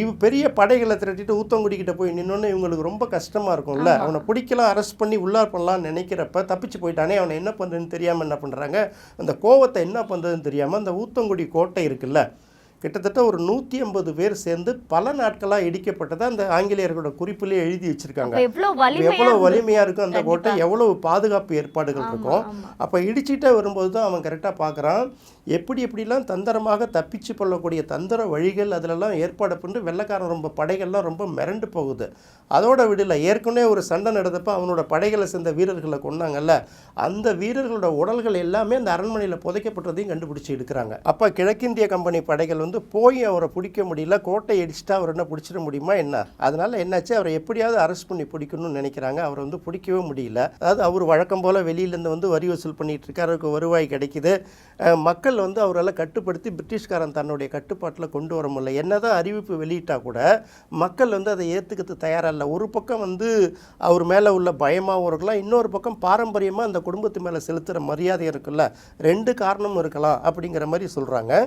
இவ பெரிய படைகளை திரட்டிட்டு ஊத்தங்குடிக்கிட்ட போய் நின்னோன்னு இவங்களுக்கு ரொம்ப கஷ்டமாக இருக்கும்ல. அவனை பிடிக்கலாம் அரெஸ்ட் பண்ணி உள்ளார் பண்ணலாம்னு நினைக்கிறப்ப தப்பிச்சு போயிட்டானே அவனை என்ன பண்ணுறதுன்னு தெரியாமல் என்ன பண்ணுறாங்க அந்த கோவத்தை என்ன பண்ணுறதுன்னு தெரியாமல் அந்த ஊத்தங்குடி கோட்டை இருக்குல்ல கிட்டத்தட்ட ஒரு நூற்றி ஐம்பது பேர் சேர்ந்து பல நாட்களாக இடிக்கப்பட்டதை அந்த ஆங்கிலேயர்களோட குறிப்பிலே எழுதி வச்சிருக்காங்க. எவ்வளவு வலிமையா எவ்வளோ இருந்தது. வலிமையாக இருக்கும் அந்த கோட்டை? எவ்வளவு பாதுகாப்பு ஏற்பாடுகள் இருக்கும். அப்போ இடிச்சிட்டே வரும்போது தான் அவன் கரெக்டாக பார்க்குறான் எப்படி எப்படிலாம் தந்திரமாக தப்பிச்சு கொள்ளக்கூடிய தந்திர வழிகள் அதிலெல்லாம் ஏற்பாடு பண்ணி வெள்ளைக்காரன் ரொம்ப படைகள்லாம் ரொம்ப மிரண்டு போகுது. அதோட விடல ஏற்கனவே ஒரு சண்டை நடந்தப்ப அவனோட படைகளை சேர்ந்த வீரர்களை கொன்னாங்கல்ல அந்த வீரர்களோட உடல்கள் எல்லாமே அந்த அரண்மனையில் புதைக்கப்பட்டதையும் கண்டுபிடிச்சி எடுக்கிறாங்க. அப்போ கிழக்கிந்திய கம்பெனி படைகள் வந்து வந்து போய் அவரை பிடிக்க முடியல கோட்டை அடிச்சுட்டு அவர் என்ன பிடிச்சிட முடியுமா என்ன? அதனால என்னாச்சு? அவரை எப்படியாவது அரெஸ்ட் பண்ணி பிடிக்கணும்னு நினைக்கிறாங்க. அவரை வந்து பிடிக்கவே முடியல. அதாவது அவர் வழக்கம் போல் வெளியிலேருந்து வந்து வரி வசூல் பண்ணிகிட்டு இருக்காரு. அவருக்கு வருவாய் கிடைக்குது. மக்கள் வந்து அவரால் கட்டுப்படுத்தி பிரிட்டிஷ்காரன் தன்னுடைய கட்டுப்பாட்டில் கொண்டு வர முடியல. என்னதான் அறிவிப்பு வெளியிட்டால் கூட மக்கள் வந்து அதை ஏற்றுக்கிறது தயாராக இல்லை. ஒரு பக்கம் வந்து அவர் மேலே உள்ள பயமாகவும் இருக்கலாம். இன்னொரு பக்கம் பாரம்பரியமாக அந்த குடும்பத்து மேலே செலுத்துகிற மரியாதை இருக்குல்ல. ரெண்டு காரணமும் இருக்கலாம் அப்படிங்கிற மாதிரி சொல்கிறாங்க